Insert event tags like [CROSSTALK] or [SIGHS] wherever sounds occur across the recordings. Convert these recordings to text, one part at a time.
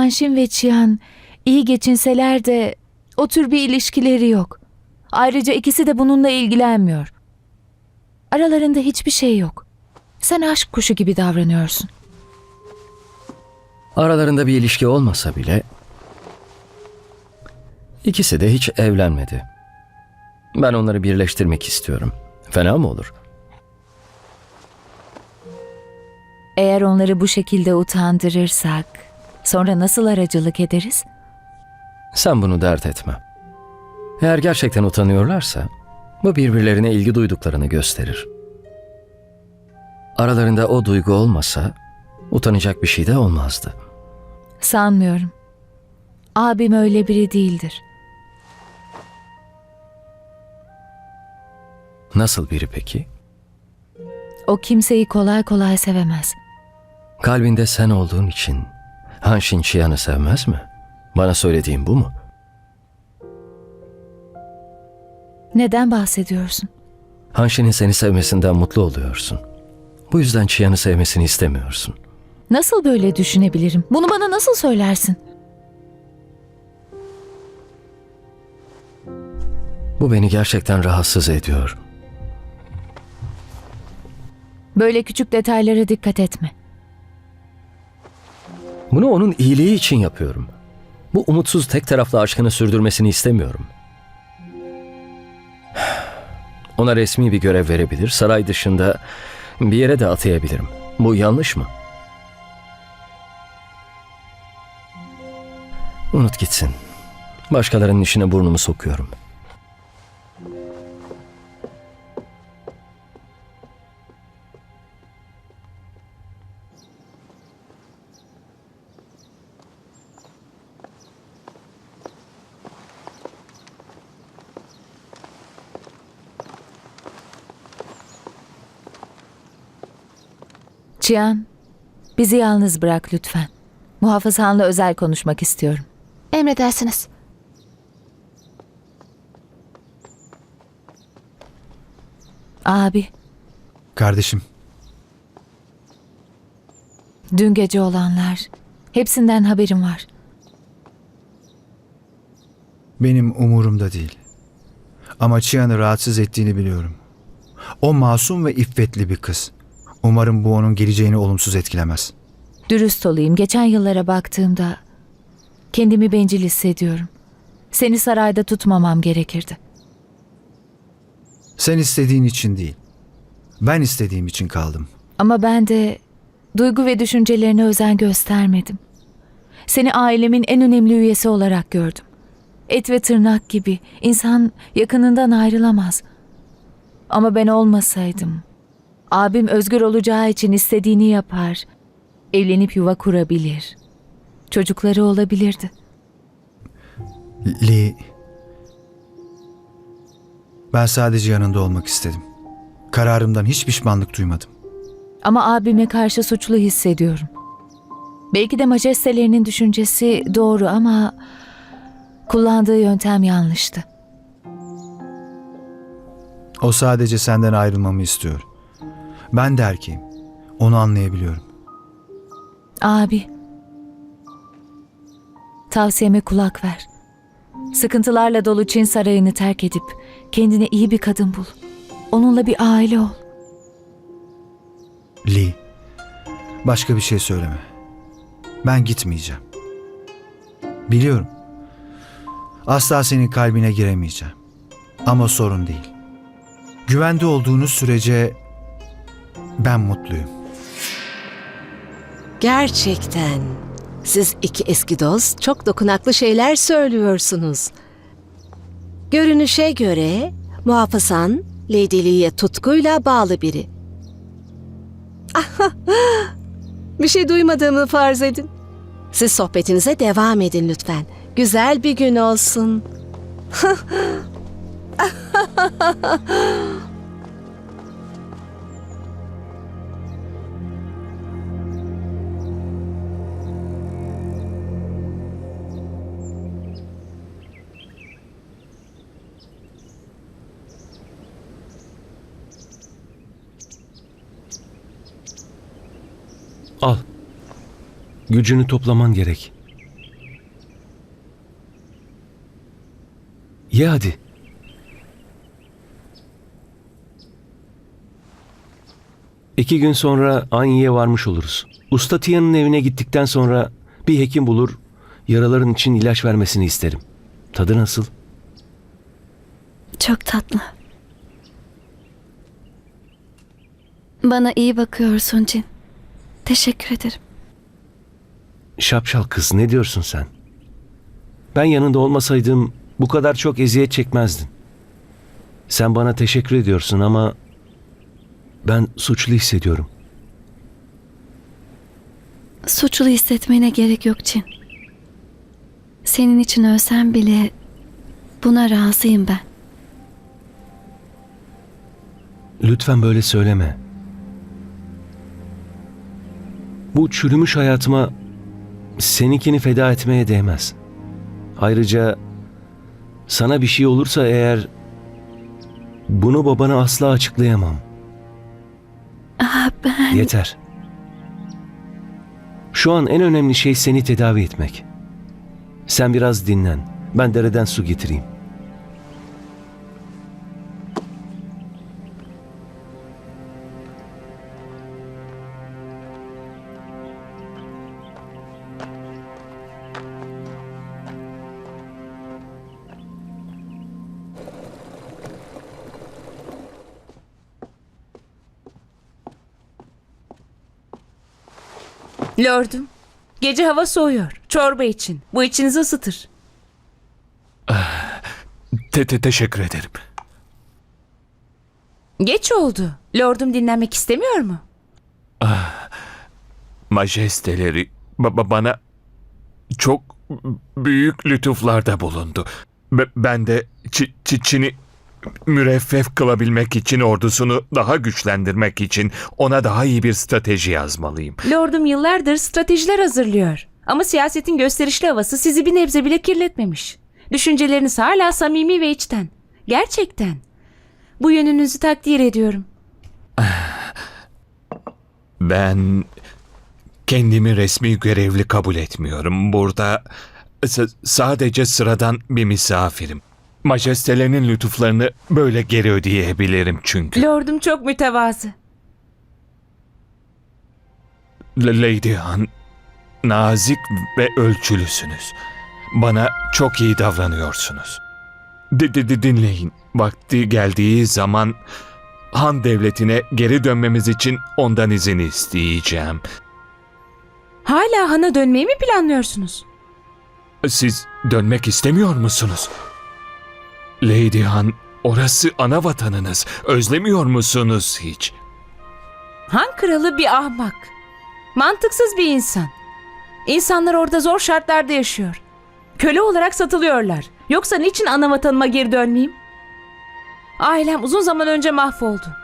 Hanşin ve Çiyan iyi geçinseler de o tür bir ilişkileri yok. Ayrıca ikisi de bununla ilgilenmiyor. Aralarında hiçbir şey yok. Sen aşk kuşu gibi davranıyorsun. Aralarında bir ilişki olmasa bile ikisi de hiç evlenmedi. Ben onları birleştirmek istiyorum. Fena mı olur? Eğer onları bu şekilde utandırırsak sonra nasıl aracılık ederiz? Sen bunu dert etme. Eğer gerçekten utanıyorlarsa bu birbirlerine ilgi duyduklarını gösterir. Aralarında o duygu olmasa utanacak bir şey de olmazdı. Sanmıyorum. Abim öyle biri değildir. Nasıl biri peki? O kimseyi kolay kolay sevemez. Kalbinde sen olduğun için Hanshin Chia'nı sevmez mi? Bana söylediğin bu mu? Neden bahsediyorsun? Hanshin'in seni sevmesinden mutlu oluyorsun. Bu yüzden Chia'nı sevmesini istemiyorsun. Nasıl böyle düşünebilirim? Bunu bana nasıl söylersin? Bu beni gerçekten rahatsız ediyor. Böyle küçük detaylara dikkat etme. Bunu onun iyiliği için yapıyorum. Bu umutsuz tek taraflı aşkını sürdürmesini istemiyorum. Ona resmi bir görev verebilir, saray dışında bir yere de atayabilirim. Bu yanlış mı? Unut gitsin. Başkalarının işine burnumu sokuyorum. Cihan, bizi yalnız bırak lütfen. Muhafızhanla özel konuşmak istiyorum. Emredersiniz. Abi, Kardeşim, dün gece olanlar. Hepsinden haberim var. benim umurumda değil. Ama Chia'nı rahatsız ettiğini biliyorum. O masum ve iffetli bir kız. Umarım bu onun geleceğini olumsuz etkilemez. Dürüst olayım. Geçen yıllara baktığımda kendimi bencil hissediyorum. Seni sarayda tutmamam gerekirdi. Sen istediğin için değil. Ben istediğim için kaldım. Ama ben de duygu ve düşüncelerine özen göstermedim. Seni ailemin en önemli üyesi olarak gördüm. Et ve tırnak gibi insan yakınından ayrılamaz. Ama ben olmasaydım, abim özgür olacağı için istediğini yapar. Evlenip yuva kurabilir. Çocukları olabilirdi. Lee, ben sadece yanında olmak istedim. Kararımdan hiç pişmanlık duymadım. Ama abime karşı suçlu hissediyorum. Belki de majestelerinin düşüncesi doğru ama kullandığı yöntem yanlıştı. O sadece senden ayrılmamı istiyor. Ben de erkeğim. Onu anlayabiliyorum. Abi. Tavsiyeme kulak ver. Sıkıntılarla dolu Çin sarayını terk edip kendine iyi bir kadın bul. Onunla bir aile ol. Lee, başka bir şey söyleme. Ben gitmeyeceğim. Biliyorum. Asla senin kalbine giremeyeceğim. Ama sorun değil. Güvende olduğunuz sürece ben mutluyum. Gerçekten. Siz iki eski dost çok dokunaklı şeyler söylüyorsunuz. Görünüşe göre muhafızan Lady Lee'ye tutkuyla bağlı biri. [LAUGHS] bir şey duymadığımı farz edin. Siz sohbetinize devam edin lütfen. Güzel bir gün olsun. [LAUGHS] Gücünü toplaman gerek. Ye hadi. İki gün sonra Anye'ye varmış oluruz. Usta Tia'nın evine gittikten sonra bir hekim bulur, yaraların için ilaç vermesini isterim. Tadı nasıl? Çok tatlı. Bana iyi bakıyorsun Cin. Teşekkür ederim. Şapşal kız ne diyorsun sen? Ben yanında olmasaydım bu kadar çok eziyet çekmezdin. Sen bana teşekkür ediyorsun ama ben suçlu hissediyorum. Suçlu hissetmene gerek yok Cin. Senin için ölsem bile buna razıyım ben. Lütfen böyle söyleme. Bu çürümüş hayatıma seninkini feda etmeye değmez. Ayrıca sana bir şey olursa eğer bunu babana asla açıklayamam. Ah ben... Yeter. Şu an en önemli şey seni tedavi etmek. Sen biraz dinlen. Ben dereden su getireyim. Lordum, gece hava soğuyor. Çorba için. Bu içinizi ısıtır. [SIGHS] Te te teşekkür ederim. Geç oldu. Lordum dinlenmek istemiyor mu? Majesteleri ba- ba- bana çok büyük lütuflarda bulundu. Be- ben de Çi- Çi- Çin'i müreffeh kılabilmek için ordusunu daha güçlendirmek için ona daha iyi bir strateji yazmalıyım. Lordum yıllardır stratejiler hazırlıyor. Ama siyasetin gösterişli havası sizi bir nebze bile kirletmemiş. Düşünceleriniz hala samimi ve içten. Gerçekten. Bu yönünüzü takdir ediyorum. [SIGHS] Ben kendimi resmi görevli kabul etmiyorum. Burada s- sadece sıradan bir misafirim. Majestelerinin lütuflarını böyle geri ödeyebilirim çünkü. Lordum çok mütevazı. L- Lady Han, nazik ve ölçülüsünüz. Bana çok iyi davranıyorsunuz. D- d- dinleyin. Vakti geldiği zaman Han devletine geri dönmemiz için ondan izin isteyeceğim. Hala Han'a dönmeyi mi planlıyorsunuz? Siz dönmek istemiyor musunuz? Lady Han, orası ana vatanınız. Özlemiyor musunuz hiç? Han kralı bir ahmak. Mantıksız bir insan. İnsanlar orada zor şartlarda yaşıyor. Köle olarak satılıyorlar. Yoksa niçin ana vatanıma geri dönmeyeyim? Ailem uzun zaman önce mahvoldu.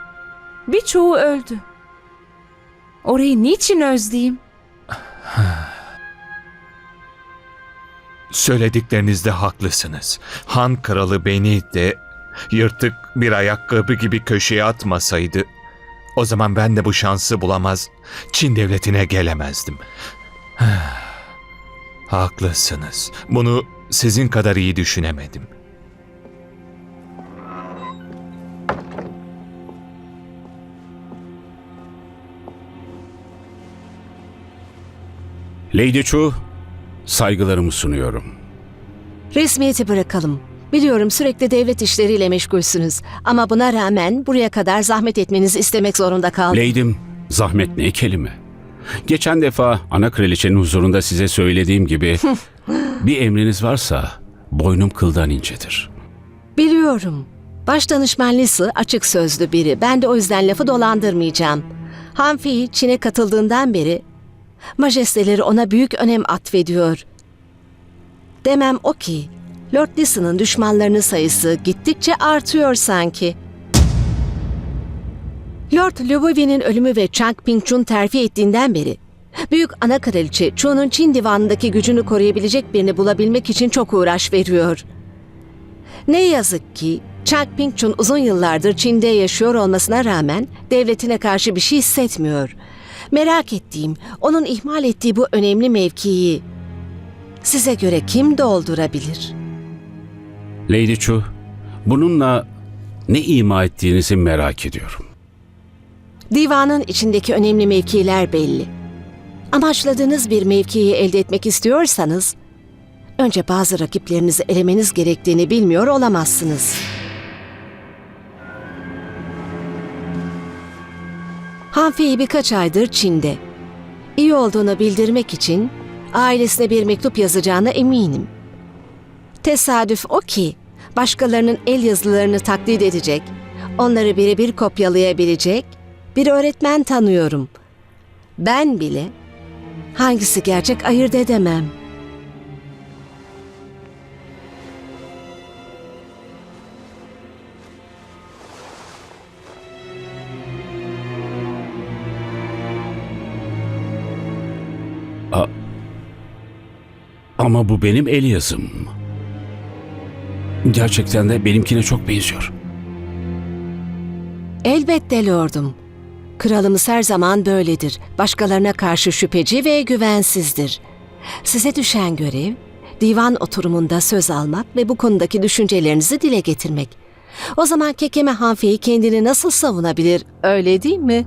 Birçoğu öldü. Orayı niçin özleyeyim? [LAUGHS] Söylediklerinizde haklısınız. Han kralı beni de yırtık bir ayakkabı gibi köşeye atmasaydı o zaman ben de bu şansı bulamaz, Çin devletine gelemezdim. [SIGHS] Haklısınız. Bunu sizin kadar iyi düşünemedim. Lady Chu, saygılarımı sunuyorum. Resmiyeti bırakalım. Biliyorum sürekli devlet işleriyle meşgulsünüz. Ama buna rağmen buraya kadar zahmet etmenizi istemek zorunda kaldım. Lady'm, zahmet ne kelime. Geçen defa ana kraliçenin huzurunda size söylediğim gibi [LAUGHS] bir emriniz varsa boynum kıldan incedir. Biliyorum. Baş danışman Lisi açık sözlü biri. Ben de o yüzden lafı dolandırmayacağım. Hanfi Çin'e katıldığından beri majesteleri ona büyük önem atfediyor. Demem o ki Lord Lisin'in düşmanlarının sayısı gittikçe artıyor sanki. Lord Luovi'nin ölümü ve Chang Ping-chun terfi ettiğinden beri Büyük ana kraliçe Chu'nun Çin divanındaki gücünü koruyabilecek birini bulabilmek için çok uğraş veriyor. Ne yazık ki Chang Ping-chun uzun yıllardır Çin'de yaşıyor olmasına rağmen devletine karşı bir şey hissetmiyor. Merak ettiğim, onun ihmal ettiği bu önemli mevkiyi size göre kim doldurabilir? Lady Chu, bununla ne ima ettiğinizi merak ediyorum. Divanın içindeki önemli mevkiler belli. Amaçladığınız bir mevkiyi elde etmek istiyorsanız, önce bazı rakiplerinizi elemeniz gerektiğini bilmiyor olamazsınız. Hanfei birkaç aydır Çin'de. İyi olduğunu bildirmek için ailesine bir mektup yazacağına eminim. Tesadüf o ki başkalarının el yazılarını taklit edecek, onları birebir kopyalayabilecek bir öğretmen tanıyorum. Ben bile hangisi gerçek ayırt edemem. Ama bu benim el yazım. Gerçekten de benimkine çok benziyor. Elbette lordum. Kralımız her zaman böyledir. Başkalarına karşı şüpheci ve güvensizdir. Size düşen görev, divan oturumunda söz almak ve bu konudaki düşüncelerinizi dile getirmek. O zaman Kekeme Hanfe'yi kendini nasıl savunabilir, öyle değil mi?